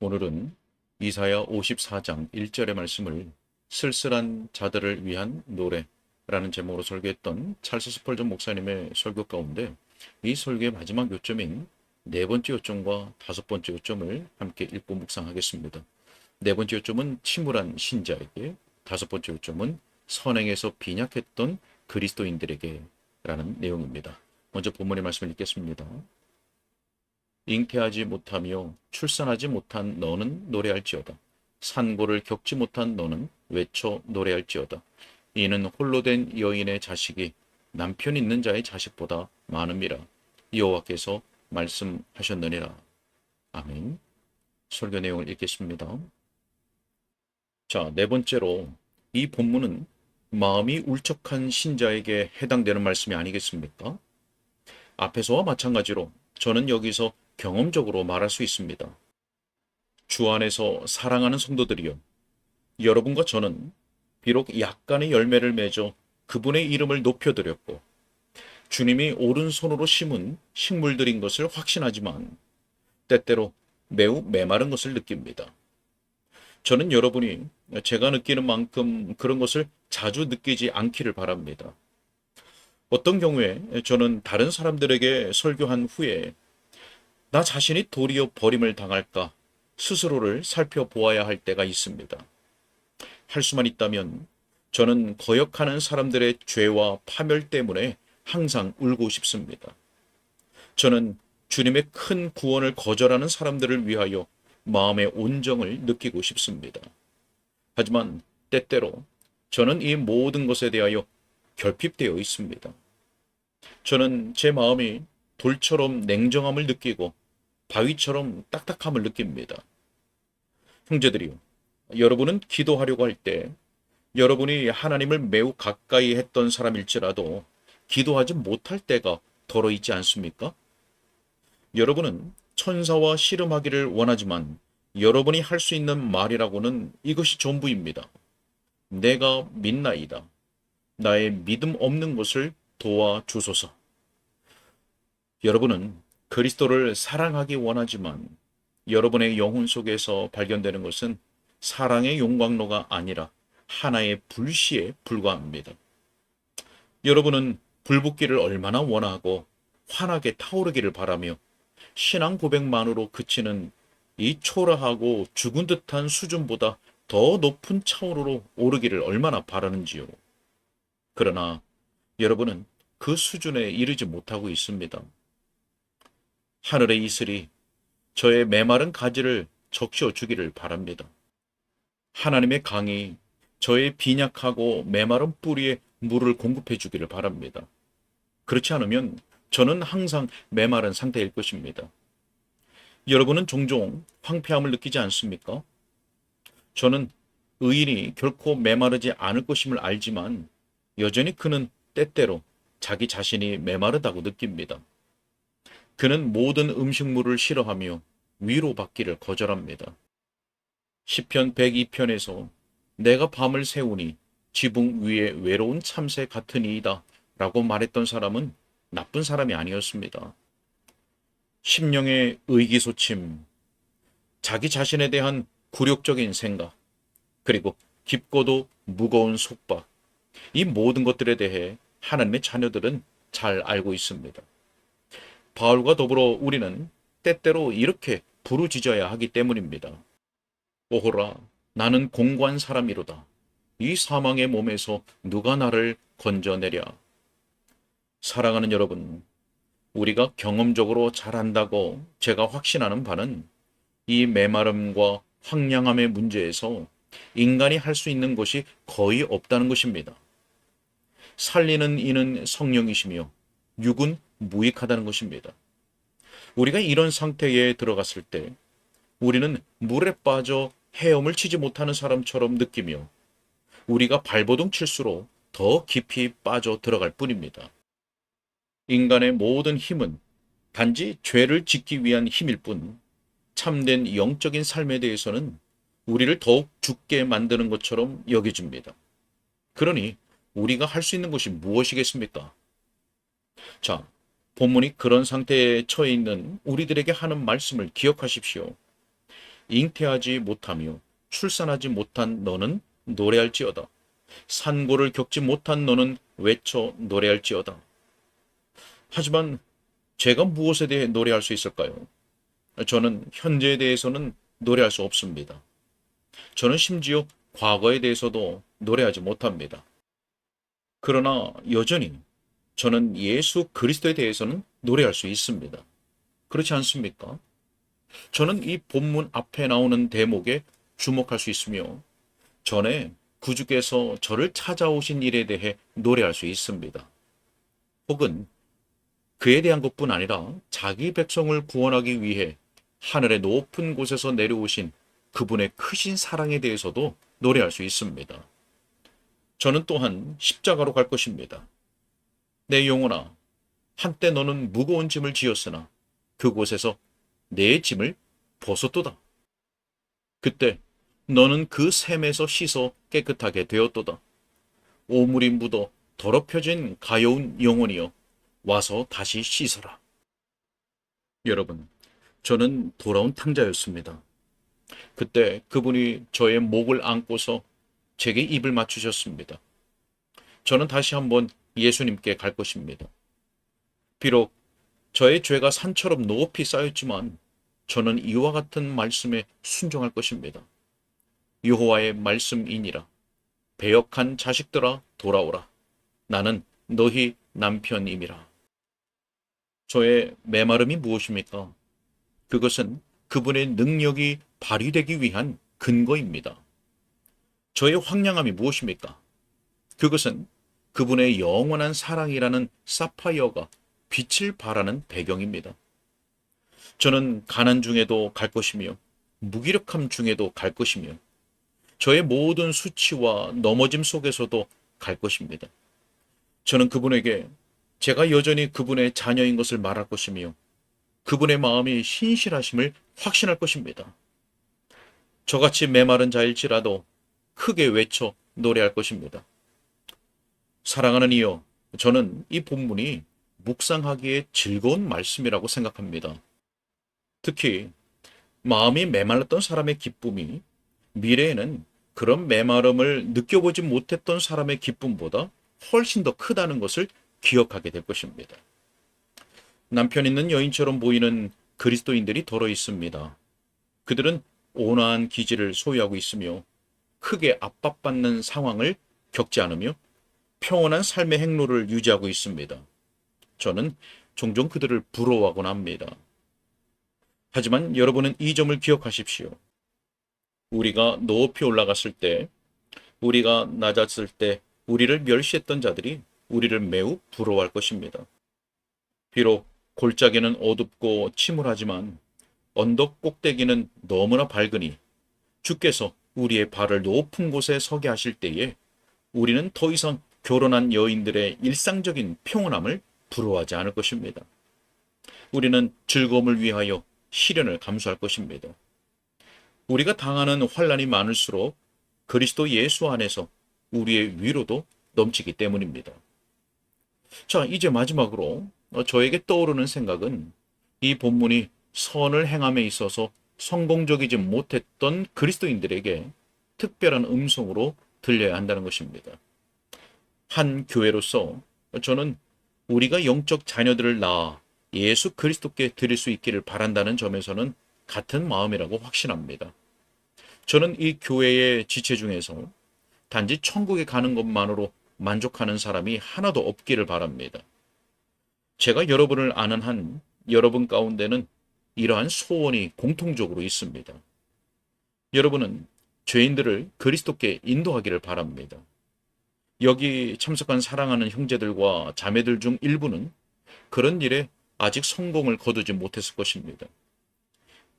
오늘은 이사야 54장 1절의 말씀을 쓸쓸한 자들을 위한 노래라는 제목으로 설교했던 찰스 스펄전 목사님의 설교 가운데 이 설교의 마지막 요점인 네 번째 요점과 다섯 번째 요점을 함께 읽고 묵상하겠습니다. 네 번째 요점은 침울한 신자에게, 다섯 번째 요점은 선행에서 빈약했던 그리스도인들에게 라는 내용입니다. 먼저 본문의 말씀을 읽겠습니다. 잉태하지 못하며 출산하지 못한 너는 노래할지어다. 산고를 겪지 못한 너는 외쳐 노래할지어다. 이는 홀로 된 여인의 자식이 남편 있는 자의 자식보다 많음이라. 여호와께서 말씀하셨느니라. 아멘. 설교 내용을 읽겠습니다. 자, 네 번째로 이 본문은 마음이 울적한 신자에게 해당되는 말씀이 아니겠습니까? 앞에서와 마찬가지로 저는 여기서 경험적으로 말할 수 있습니다. 주 안에서 사랑하는 성도들이여, 여러분과 저는 비록 약간의 열매를 맺어 그분의 이름을 높여드렸고, 주님이 오른손으로 심은 식물들인 것을 확신하지만, 때때로 매우 메마른 것을 느낍니다. 저는 여러분이 제가 느끼는 만큼 그런 것을 자주 느끼지 않기를 바랍니다. 어떤 경우에 저는 다른 사람들에게 설교한 후에 나 자신이 도리어 버림을 당할까 스스로를 살펴보아야 할 때가 있습니다. 할 수만 있다면 저는 거역하는 사람들의 죄와 파멸 때문에 항상 울고 싶습니다. 저는 주님의 큰 구원을 거절하는 사람들을 위하여 마음의 온정을 느끼고 싶습니다. 하지만 때때로 저는 이 모든 것에 대하여 결핍되어 있습니다. 저는 제 마음이 돌처럼 냉정함을 느끼고 바위처럼 딱딱함을 느낍니다. 형제들이요. 여러분은 기도하려고 할 때 여러분이 하나님을 매우 가까이 했던 사람일지라도 기도하지 못할 때가 덜어 있지 않습니까? 여러분은 천사와 씨름하기를 원하지만 여러분이 할 수 있는 말이라고는 이것이 전부입니다. 내가 믿나이다. 나의 믿음 없는 것을 도와주소서. 여러분은 그리스도를 사랑하기 원하지만 여러분의 영혼 속에서 발견되는 것은 사랑의 용광로가 아니라 하나의 불씨에 불과합니다. 여러분은 불붙기를 얼마나 원하고 환하게 타오르기를 바라며 신앙 고백만으로 그치는 이 초라하고 죽은 듯한 수준보다 더 높은 차원으로 오르기를 얼마나 바라는지요. 그러나 여러분은 그 수준에 이르지 못하고 있습니다. 하늘의 이슬이 저의 메마른 가지를 적셔 주기를 바랍니다. 하나님의 강이 저의 빈약하고 메마른 뿌리에 물을 공급해 주기를 바랍니다. 그렇지 않으면 저는 항상 메마른 상태일 것입니다. 여러분은 종종 황폐함을 느끼지 않습니까? 저는 의인이 결코 메마르지 않을 것임을 알지만 여전히 그는 때때로 자기 자신이 메마르다고 느낍니다. 그는 모든 음식물을 싫어하며 위로받기를 거절합니다. 시편 102편에서 내가 밤을 새우니 지붕 위에 외로운 참새 같으니이다 라고 말했던 사람은 나쁜 사람이 아니었습니다. 심령의 의기소침, 자기 자신에 대한 굴욕적인 생각, 그리고 깊고도 무거운 속박, 이 모든 것들에 대해 하나님의 자녀들은 잘 알고 있습니다. 바울과 더불어 우리는 때때로 이렇게 부르짖어야 하기 때문입니다. 오호라, 나는 공고한 사람이로다. 이 사망의 몸에서 누가 나를 건져내랴. 사랑하는 여러분, 우리가 경험적으로 잘한다고 제가 확신하는 바는 이 메마름과 황량함의 문제에서 인간이 할 수 있는 것이 거의 없다는 것입니다. 살리는 이는 성령이시며 육은 무익하다는 것입니다. 우리가 이런 상태에 들어갔을 때 우리는 물에 빠져 헤엄을 치지 못하는 사람처럼 느끼며 우리가 발버둥 칠수록 더 깊이 빠져 들어갈 뿐입니다. 인간의 모든 힘은 단지 죄를 짓기 위한 힘일 뿐 참된 영적인 삶에 대해서는 우리를 더욱 죽게 만드는 것처럼 여겨집니다. 그러니 우리가 할 수 있는 것이 무엇이겠습니까? 자, 본문이 그런 상태에 처해 있는 우리들에게 하는 말씀을 기억하십시오. 잉태하지 못하며 출산하지 못한 너는 노래할지어다. 산고를 겪지 못한 너는 외쳐 노래할지어다. 하지만 제가 무엇에 대해 노래할 수 있을까요? 저는 현재에 대해서는 노래할 수 없습니다. 저는 심지어 과거에 대해서도 노래하지 못합니다. 그러나 여전히 저는 예수 그리스도에 대해서는 노래할 수 있습니다. 그렇지 않습니까? 저는 이 본문 앞에 나오는 대목에 주목할 수 있으며 전에 구주께서 저를 찾아오신 일에 대해 노래할 수 있습니다. 혹은 그에 대한 것뿐 아니라 자기 백성을 구원하기 위해 하늘의 높은 곳에서 내려오신 그분의 크신 사랑에 대해서도 노래할 수 있습니다. 저는 또한 십자가로 갈 것입니다. 내 영혼아, 한때 너는 무거운 짐을 지었으나 그곳에서 내 짐을 벗었도다. 그때 너는 그 샘에서 씻어 깨끗하게 되었도다. 오물이 묻어 더럽혀진 가여운 영혼이여 와서 다시 씻어라. 여러분, 저는 돌아온 탕자였습니다. 그때 그분이 저의 목을 안고서 제게 입을 맞추셨습니다. 저는 다시 한번 예수님께 갈 것입니다. 비록 저의 죄가 산처럼 높이 쌓였지만 저는 이와 같은 말씀에 순종할 것입니다. 여호와의 말씀이니라. 배역한 자식들아 돌아오라. 나는 너희 남편임이라. 저의 메마름이 무엇입니까? 그것은 그분의 능력이 발휘되기 위한 근거입니다. 저의 황량함이 무엇입니까? 그것은 그분의 영원한 사랑이라는 사파이어가 빛을 발하는 배경입니다. 저는 가난 중에도 갈 것이며 무기력함 중에도 갈 것이며 저의 모든 수치와 넘어짐 속에서도 갈 것입니다. 저는 그분에게 제가 여전히 그분의 자녀인 것을 말할 것이며 그분의 마음이 신실하심을 확신할 것입니다. 저같이 메마른 자일지라도 크게 외쳐 노래할 것입니다. 사랑하는 이여, 저는 이 본문이 묵상하기에 즐거운 말씀이라고 생각합니다. 특히 마음이 메말랐던 사람의 기쁨이 미래에는 그런 메마름을 느껴보지 못했던 사람의 기쁨보다 훨씬 더 크다는 것을 기억하게 될 것입니다. 남편 있는 여인처럼 보이는 그리스도인들이 더러 있습니다. 그들은 온화한 기질을 소유하고 있으며 크게 압박받는 상황을 겪지 않으며 평온한 삶의 행로를 유지하고 있습니다. 저는 종종 그들을 부러워하곤 합니다. 하지만 여러분은 이 점을 기억하십시오. 우리가 높이 올라갔을 때, 우리가 낮았을 때 우리를 멸시했던 자들이 우리를 매우 부러워할 것입니다. 비록 골짜기는 어둡고 침울하지만 언덕 꼭대기는 너무나 밝으니 주께서 우리의 발을 높은 곳에 서게 하실 때에 우리는 더 이상 결혼한 여인들의 일상적인 평온함을 부러워하지 않을 것입니다. 우리는 즐거움을 위하여 시련을 감수할 것입니다. 우리가 당하는 환란이 많을수록 그리스도 예수 안에서 우리의 위로도 넘치기 때문입니다. 자, 이제 마지막으로 저에게 떠오르는 생각은 이 본문이 선을 행함에 있어서 성공적이지 못했던 그리스도인들에게 특별한 음성으로 들려야 한다는 것입니다. 한 교회로서 저는 우리가 영적 자녀들을 낳아 예수 그리스도께 드릴 수 있기를 바란다는 점에서는 같은 마음이라고 확신합니다. 저는 이 교회의 지체 중에서 단지 천국에 가는 것만으로 만족하는 사람이 하나도 없기를 바랍니다. 제가 여러분을 아는 한 여러분 가운데는 이러한 소원이 공통적으로 있습니다. 여러분은 죄인들을 그리스도께 인도하기를 바랍니다. 여기 참석한 사랑하는 형제들과 자매들 중 일부는 그런 일에 아직 성공을 거두지 못했을 것입니다.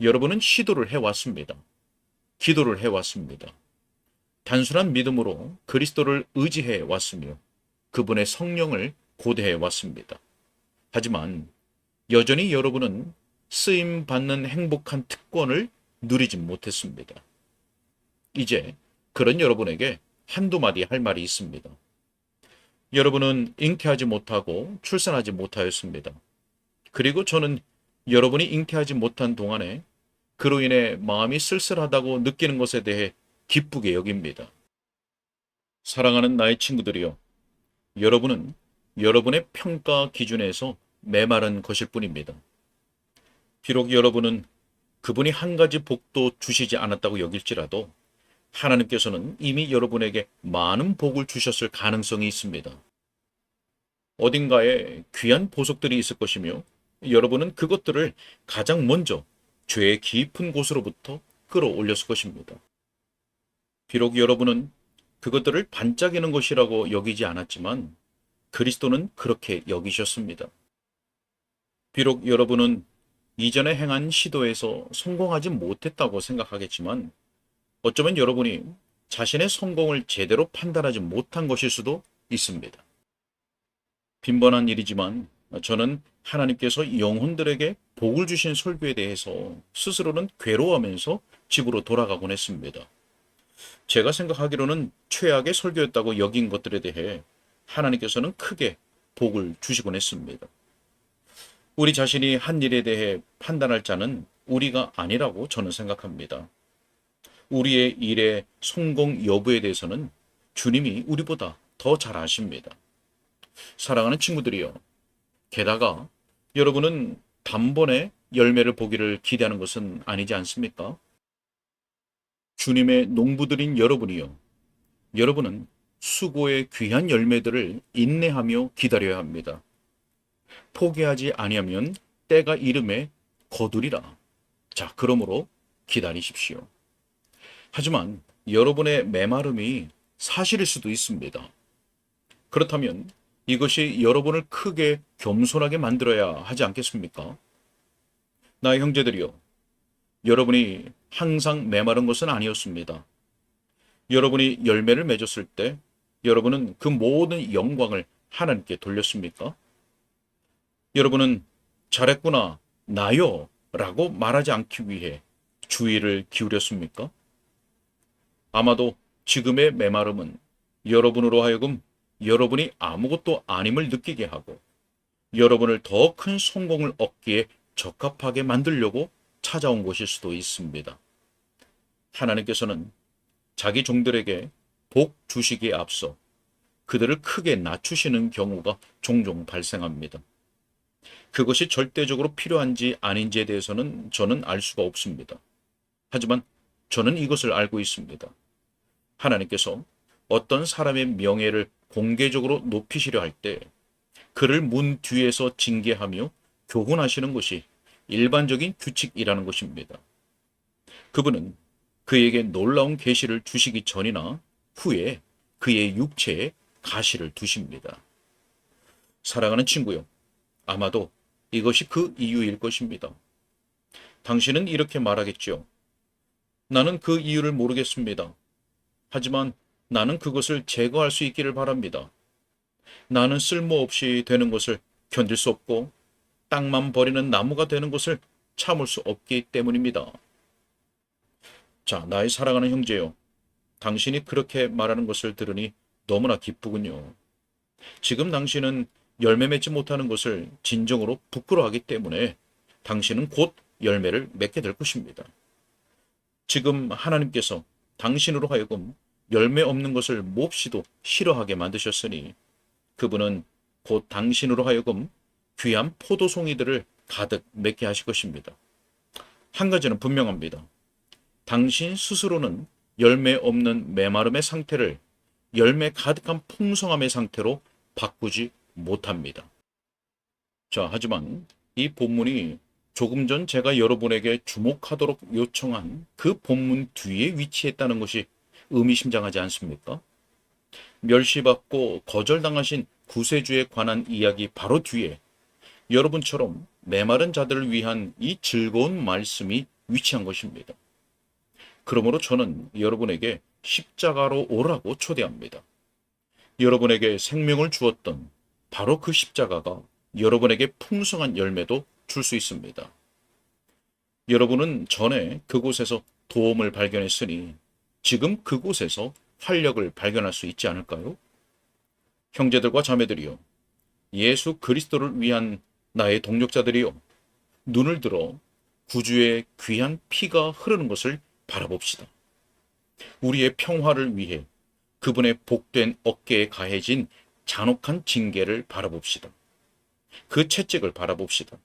여러분은 시도를 해왔습니다. 기도를 해왔습니다. 단순한 믿음으로 그리스도를 의지해 왔으며 그분의 성령을 고대해 왔습니다. 하지만 여전히 여러분은 쓰임 받는 행복한 특권을 누리지 못했습니다. 이제 그런 여러분에게 한두 마디 할 말이 있습니다. 여러분은 잉태하지 못하고 출산하지 못하였습니다. 그리고 저는 여러분이 잉태하지 못한 동안에 그로 인해 마음이 쓸쓸하다고 느끼는 것에 대해 기쁘게 여깁니다. 사랑하는 나의 친구들이요. 여러분은 여러분의 평가 기준에서 메마른 것일 뿐입니다. 비록 여러분은 그분이 한 가지 복도 주시지 않았다고 여길지라도 하나님께서는 이미 여러분에게 많은 복을 주셨을 가능성이 있습니다. 어딘가에 귀한 보석들이 있을 것이며 여러분은 그것들을 가장 먼저 죄의 깊은 곳으로부터 끌어올렸을 것입니다. 비록 여러분은 그것들을 반짝이는 것이라고 여기지 않았지만 그리스도는 그렇게 여기셨습니다. 비록 여러분은 이전에 행한 시도에서 성공하지 못했다고 생각하겠지만 어쩌면 여러분이 자신의 성공을 제대로 판단하지 못한 것일 수도 있습니다. 빈번한 일이지만 저는 하나님께서 영혼들에게 복을 주신 설교에 대해서 스스로는 괴로워하면서 집으로 돌아가곤 했습니다. 제가 생각하기로는 최악의 설교였다고 여긴 것들에 대해 하나님께서는 크게 복을 주시곤 했습니다. 우리 자신이 한 일에 대해 판단할 자는 우리가 아니라고 저는 생각합니다. 우리의 일의 성공 여부에 대해서는 주님이 우리보다 더 잘 아십니다. 사랑하는 친구들이요. 게다가 여러분은 단번에 열매를 보기를 기대하는 것은 아니지 않습니까? 주님의 농부들인 여러분이요. 여러분은 수고의 귀한 열매들을 인내하며 기다려야 합니다. 포기하지 아니하면 때가 이름에 거두리라. 자, 그러므로 기다리십시오. 하지만 여러분의 메마름이 사실일 수도 있습니다. 그렇다면 이것이 여러분을 크게 겸손하게 만들어야 하지 않겠습니까? 나의 형제들이요. 여러분이 항상 메마른 것은 아니었습니다. 여러분이 열매를 맺었을 때 여러분은 그 모든 영광을 하나님께 돌렸습니까? 여러분은 잘했구나, 나요 라고 말하지 않기 위해 주의를 기울였습니까? 아마도 지금의 메마름은 여러분으로 하여금 여러분이 아무것도 아님을 느끼게 하고 여러분을 더 큰 성공을 얻기에 적합하게 만들려고 찾아온 것일 수도 있습니다. 하나님께서는 자기 종들에게 복 주시기에 앞서 그들을 크게 낮추시는 경우가 종종 발생합니다. 그것이 절대적으로 필요한지 아닌지에 대해서는 저는 알 수가 없습니다. 하지만 저는 이것을 알고 있습니다. 하나님께서 어떤 사람의 명예를 공개적으로 높이시려 할 때 그를 문 뒤에서 징계하며 교훈하시는 것이 일반적인 규칙이라는 것입니다. 그분은 그에게 놀라운 계시를 주시기 전이나 후에 그의 육체에 가시를 두십니다. 사랑하는 친구요. 아마도 이것이 그 이유일 것입니다. 당신은 이렇게 말하겠죠. 나는 그 이유를 모르겠습니다. 하지만 나는 그것을 제거할 수 있기를 바랍니다. 나는 쓸모없이 되는 것을 견딜 수 없고 땅만 버리는 나무가 되는 것을 참을 수 없기 때문입니다. 자, 나의 사랑하는 형제요. 당신이 그렇게 말하는 것을 들으니 너무나 기쁘군요. 지금 당신은 열매 맺지 못하는 것을 진정으로 부끄러워하기 때문에 당신은 곧 열매를 맺게 될 것입니다. 지금 하나님께서 당신으로 하여금 열매 없는 것을 몹시도 싫어하게 만드셨으니 그분은 곧 당신으로 하여금 귀한 포도송이들을 가득 맺게 하실 것입니다. 한 가지는 분명합니다. 당신 스스로는 열매 없는 메마름의 상태를 열매 가득한 풍성함의 상태로 바꾸지 못합니다. 자, 하지만 이 본문이 조금 전 제가 여러분에게 주목하도록 요청한 그 본문 뒤에 위치했다는 것이 의미심장하지 않습니까? 멸시받고 거절당하신 구세주에 관한 이야기 바로 뒤에 여러분처럼 메마른 자들을 위한 이 즐거운 말씀이 위치한 것입니다. 그러므로 저는 여러분에게 십자가로 오라고 초대합니다. 여러분에게 생명을 주었던 바로 그 십자가가 여러분에게 풍성한 열매도 줄 수 있습니다. 여러분은 전에 그곳에서 도움을 발견했으니 지금 그곳에서 활력을 발견할 수 있지 않을까요? 형제들과 자매들이요. 예수 그리스도를 위한 나의 동력자들이요. 눈을 들어 구주의 귀한 피가 흐르는 것을 바라봅시다. 우리의 평화를 위해 그분의 복된 어깨에 가해진 잔혹한 징계를 바라봅시다. 그 채찍을 바라봅시다.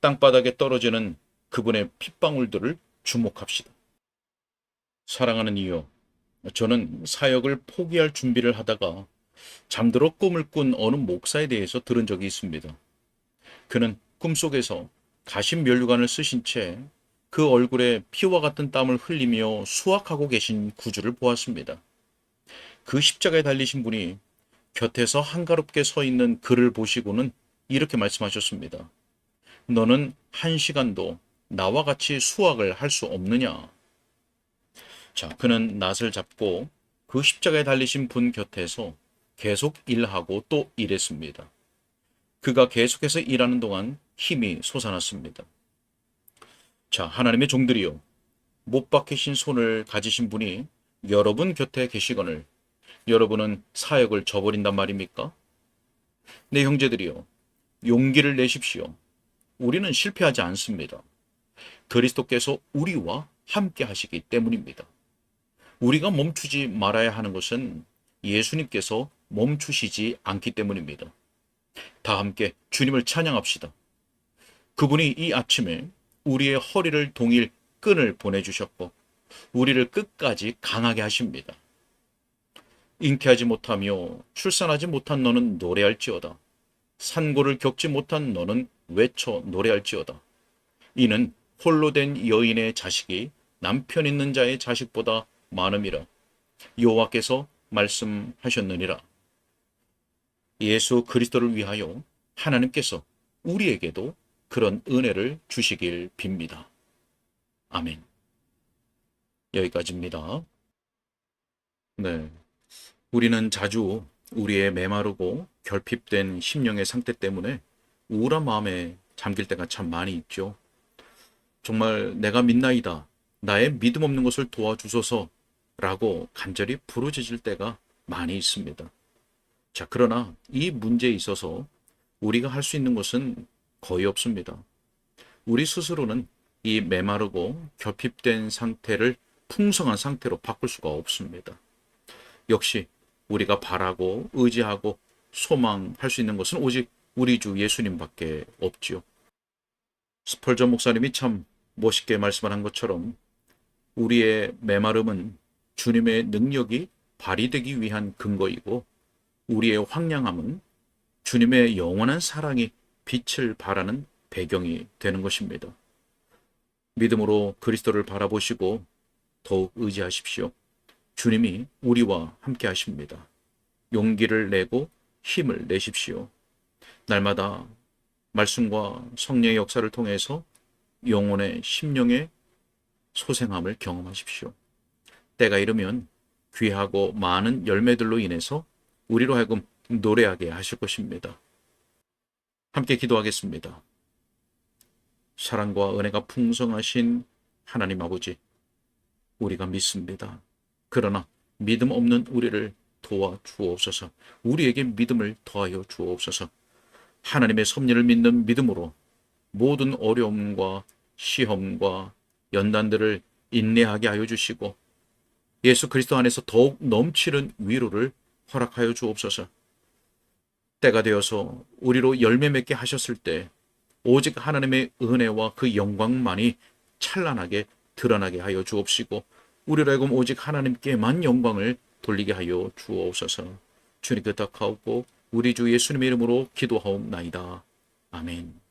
땅바닥에 떨어지는 그분의 핏방울들을 주목합시다. 사랑하는 이유, 저는 사역을 포기할 준비를 하다가 잠들어 꿈을 꾼 어느 목사에 대해서 들은 적이 있습니다. 그는 꿈속에서 가신 면류관을 쓰신 채 그 얼굴에 피와 같은 땀을 흘리며 수확하고 계신 구주를 보았습니다. 그 십자가에 달리신 분이 곁에서 한가롭게 서 있는 그를 보시고는 이렇게 말씀하셨습니다. 너는 한 시간도 나와 같이 수확을 할 수 없느냐? 자, 그는 낫을 잡고 그 십자가에 달리신 분 곁에서 계속 일하고 또 일했습니다. 그가 계속해서 일하는 동안 힘이 솟아났습니다. 자, 하나님의 종들이요. 못 박히신 손을 가지신 분이 여러분 곁에 계시거늘 여러분은 사역을 저버린단 말입니까? 내 형제들이요. 용기를 내십시오. 우리는 실패하지 않습니다. 그리스도께서 우리와 함께 하시기 때문입니다. 우리가 멈추지 말아야 하는 것은 예수님께서 멈추시지 않기 때문입니다. 다 함께 주님을 찬양합시다. 그분이 이 아침에 우리의 허리를 동일 끈을 보내주셨고, 우리를 끝까지 강하게 하십니다. 잉태하지 못하며 출산하지 못한 너는 노래할지어다. 산고를 겪지 못한 너는 외쳐 노래할지어다. 이는 홀로 된 여인의 자식이 남편 있는 자의 자식보다 많음이라. 여호와께서 말씀하셨느니라. 예수 그리스도를 위하여 하나님께서 우리에게도 그런 은혜를 주시길 빕니다. 아멘. 여기까지입니다. 네. 우리는 자주 우리의 메마르고 결핍된 심령의 상태 때문에 우울한 마음에 잠길 때가 참 많이 있죠. 정말 내가 믿나이다. 나의 믿음 없는 것을 도와주소서 라고 간절히 부르짖을 때가 많이 있습니다. 자, 그러나 이 문제에 있어서 우리가 할 수 있는 것은 거의 없습니다. 우리 스스로는 이 메마르고 결핍된 상태를 풍성한 상태로 바꿀 수가 없습니다. 역시 우리가 바라고 의지하고 소망할 수 있는 것은 오직 우리 주 예수님밖에 없지요. 스펄전 목사님이 참 멋있게 말씀을 한 것처럼 우리의 메마름은 주님의 능력이 발휘되기 위한 근거이고 우리의 황량함은 주님의 영원한 사랑이 빛을 발하는 배경이 되는 것입니다. 믿음으로 그리스도를 바라보시고 더욱 의지하십시오. 주님이 우리와 함께 하십니다. 용기를 내고 힘을 내십시오. 날마다 말씀과 성령의 역사를 통해서 영혼의 심령의 소생함을 경험하십시오. 때가 이르면 귀하고 많은 열매들로 인해서 우리로 하여금 노래하게 하실 것입니다. 함께 기도하겠습니다. 사랑과 은혜가 풍성하신 하나님 아버지, 우리가 믿습니다. 그러나 믿음 없는 우리를 도와 주옵소서. 우리에게 믿음을 더하여 주옵소서. 하나님의 섭리를 믿는 믿음으로 모든 어려움과 시험과 연단들을 인내하게 하여 주시고 예수 그리스도 안에서 더욱 넘치는 위로를 허락하여 주옵소서. 때가 되어서 우리로 열매 맺게 하셨을 때 오직 하나님의 은혜와 그 영광만이 찬란하게 드러나게 하여 주옵시고 우리로 하여금 오직 하나님께만 영광을 돌리게 하여 주옵소서. 주님 그 덕하옵고 우리 주 예수님의 이름으로 기도하옵나이다. 아멘.